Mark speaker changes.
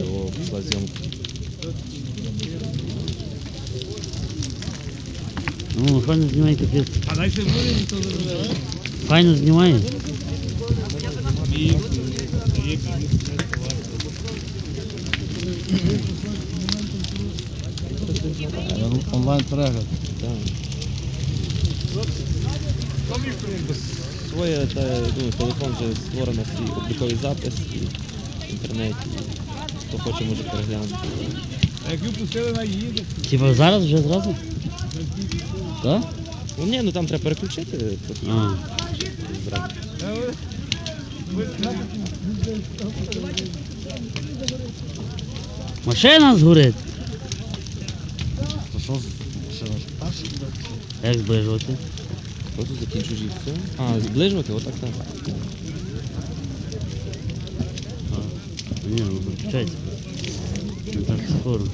Speaker 1: О, пішла зйомка.
Speaker 2: Ну, файно знімає капець.
Speaker 3: А далі буде ніхто не забере.
Speaker 2: Файно знімає.
Speaker 3: Міг, є
Speaker 2: Онлайн перегляд.
Speaker 1: Якби Своє та, ну, телефон вже створено свій обліковий запис і в інтернеті. Хто хоче, може переглянути.
Speaker 3: А як ви пустили на їде,
Speaker 2: Типа зараз вже зразу? Так?
Speaker 1: Ну ні, ну там треба переключити трохи
Speaker 2: А.
Speaker 1: зразу.
Speaker 2: Машина згорить.
Speaker 4: То що, наш перший буде?
Speaker 2: Як зближувати?
Speaker 1: Просто закінчуєш і все. А, зближувати? Отак так.
Speaker 2: А. Ні, ну виключається. Не так скоро.